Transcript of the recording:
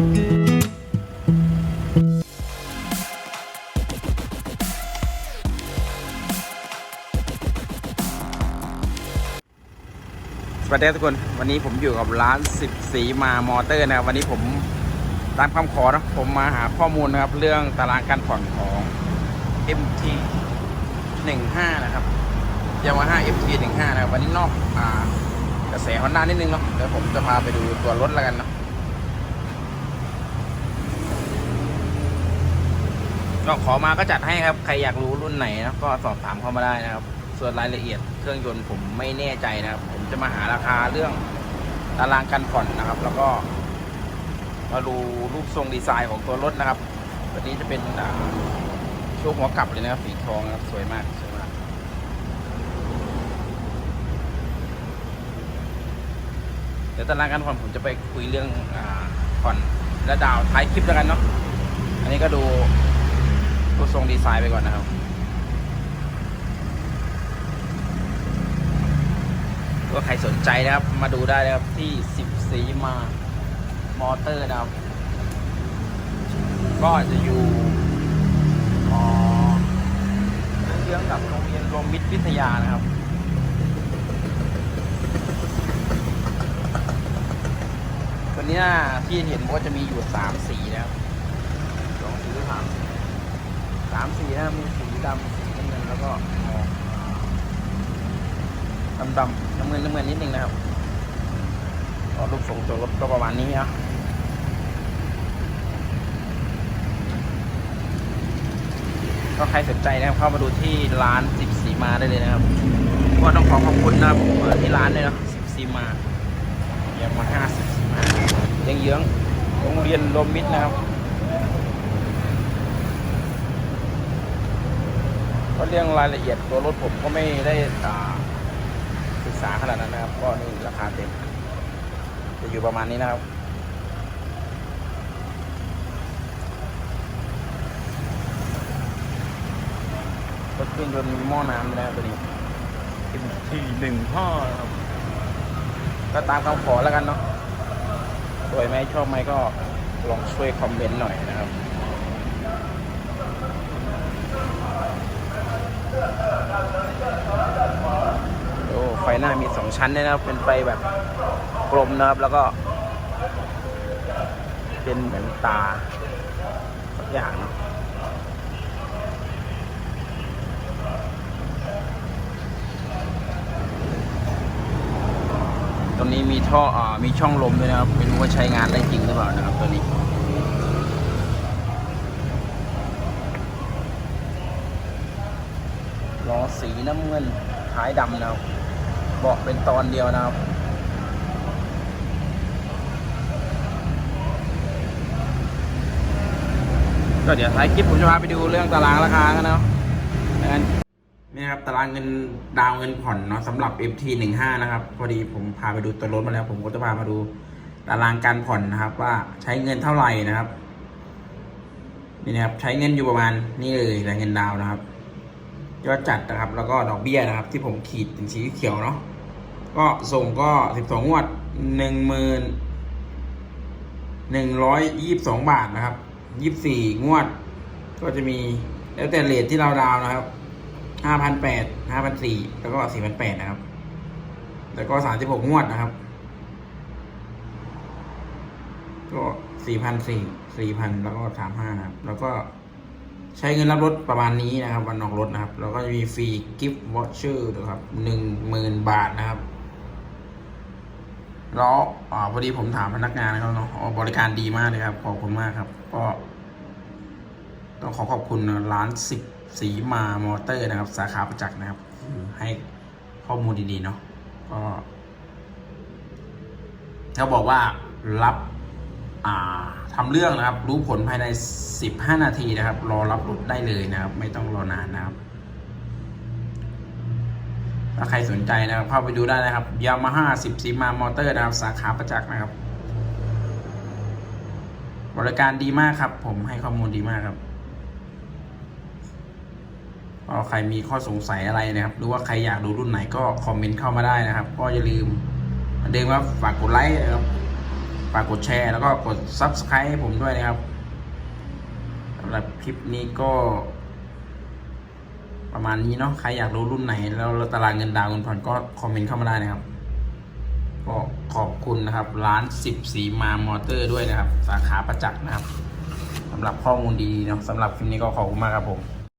สวัสดีทุกคนวันนี้ผมอยู่กับร้านสิบสีมามอเตอร์นะครับวันนี้ผมตามคำขอนะผมมาหาข้อมูลนะครับ เรื่องตารางการผ่อนของ MT 15นะครับยามาฮ่า MT 15นะครับวันนี้นอกอ่ากระแสฮอนด้านิดนึงเนาะเดี๋ยวผมจะพาไปดูตัวรถแล้วกันเนาะ ก็ขอมาก็จัดให้ครับ ใครอยากรู้รุ่นไหนนะก็สอบถามเข้ามาได้นะครับ ส่วนรายละเอียดเครื่องยนต์ผมไม่แน่ใจนะครับ ผมจะมาหาราคาเรื่องตารางการผ่อนนะครับ แล้วก็ มาดูรูปทรงดีไซน์ของตัวรถนะครับตัวนี้จะเป็นช่วงหัวกลับเลยนะครับสีทองนะครับสวยมากสวยมากเดี๋ยวตารางการผ่อนผมจะไปคุยเรื่องอผ่อนและดาวท้ายคลิปแล้วกันเนาะอันนี้ก็ดู รูปทรงดีไซน์ไปก่อนนะครับก็ใครสนใจนะครับ มาดูได้นะครับที่สิบสีมามอเตอร์นะครับ ก็จะอยู่อ๋อเยื้องกับโรงเรียนรวมมิตรวิทยานะครับตัวนี้ที่เห็นว่าจะมีอยู่สามสีนะครับสองสีสามสี สามสีนะครับมีสีดำน้ำเงินแล้วก็ออกดำดำน้ำเงินน้ำเงินนิดนึงนะครับก็รูปทรงตัวรถก็ประมาณนี้นะก็ใครสนใจนะครับเข้ามาดูที่ร้านสิบสีมาได้เลยนะครับก็ต้องขอขอบคุณนะครับที่ร้านเลยนะสิบสีมายามาห้าสิบห้าเยื้องเยืองๆโรงเรียนลมมิตรนะครับ ก็เรื่องรายละเอียดตัวรถผมก็ไม่ได้อ่าศึกษาขนาดนั้นนะครับ ก็นี่ราคาเต็ม จะอยู่ประมาณนี้นะครับรถเครื่องยนต์มีหม้อน้ำด้วยนะครับตัวนี้ MT หนึ่งห้าครับก็ตามคำขอแล้วกันเนาะสวยไหมชอบไหมก็ลองช่วยคอมเมนต์หน่อยนะครับ โอ้ไฟหน้ามีสองชั้นด้วยนะครับเป็นไฟแบบกลมนะครับแล้วก็ เป็นเหมือนตาสักอย่างนะตัวนี้มีท่ออมีช่องลมด้วยนะครับไม่รู้ว่าใช้งานได้จริงหรือเปล่านะครับตัวนี้ ล้อ สีน้ำเงินท้ายดำนะครับเบาะเป็นตอนเดียวนะครับก็เดี๋ยวท้ายคลิปผมจะพาไปดูเรื่องตารางราคากันเนาะนี่นะครับตารางเงินดาวเงินผ่อนเนาะสำหรับ FT 1 5 นะครับ พอดีผมพาไปดูตัวรถมาแล้ว ผมก็จะพามาดูตารางการผ่อนนะครับ ว่าใช้เงินเท่าไหร่นะครับนี่นะครับ ใช้เงินอยู่ประมาณนี่เลยรายเงินดาวนะครับ ยอดจัดนะครับ แล้วก็ดอกเบี้ยนะครับ ที่ผมขีดเป็นสีเขียวเนาะก็ส่งก็สิบสองงวดหนึ่งหมื่นหนึ่งร้อยยี่สิบสองบาทนะครับยี่สิบสี่งวด ก็จะมีแล้วแต่เลทที่เราดาวนะครับห้าพันแปดห้าพันสี่แล้วก็สี่พันแปดนะครับ แล้วก็สามสิบหกงวดนะครับ ก็สี่พันสี่สี่พันแล้วก็สามห้านะครับ แล้วก็ ใช้เงินรับรถประมาณนี้นะครับ วันออกรถนะครับ แล้วก็จะมีฟรีกิฟต์วอชเชอร์นะครับหนึ่งหมื่นบาทนะครับแล้วอ่าพอดีผมถามพนักงานนะครับเนาะบริการดีมากเลยครับ ขอบคุณมากครับ ก็ต้องขอขอบคุณร้านสิบสีมามอเตอร์นะครับ สาขาประจักษ์นะครับคือให้ข้อมูลดีๆเนาะก็เขาบอกว่ารับ อ่าทำเรื่องนะครับ รู้ผลภายใน 15 นาทีนะครับ รอรับรถได้เลยนะครับ ไม่ต้องรอนานนะครับ ถ้าใครสนใจนะครับเข้าไปดูได้นะครับยามาฮ่าสิบสีมามอเตอร์นะครับ สาขาประจักษ์นะครับ บริการดีมากครับ ผมให้ข้อมูลดีมากครับก็ใครมีข้อสงสัยอะไรนะครับ หรือว่าใครอยากดูรุ่นไหนก็คอมเมนต์เข้ามาได้นะครับ ก็อย่าลืมเหมือนเดิมว่าฝากกดไลค์นะครับ ฝากกดแชร์แล้วก็กด Subscribe ให้ผมด้วยนะครับสำหรับคลิปนี้ก็ ประมาณนี้เนาะใครอยากรู้รุ่นไหน แล้วตารางเงินดาวน์เงินผ่อนก็คอมเมนต์เข้ามาได้นะครับ ก็ขอบคุณนะครับ ร้านสิบสีมามอเตอร์ด้วยนะครับ สาขาประจักษ์นะครับสำหรับข้อมูลดีๆเนาะสำหรับคลิปนี้ก็ขอบคุณมากครับผม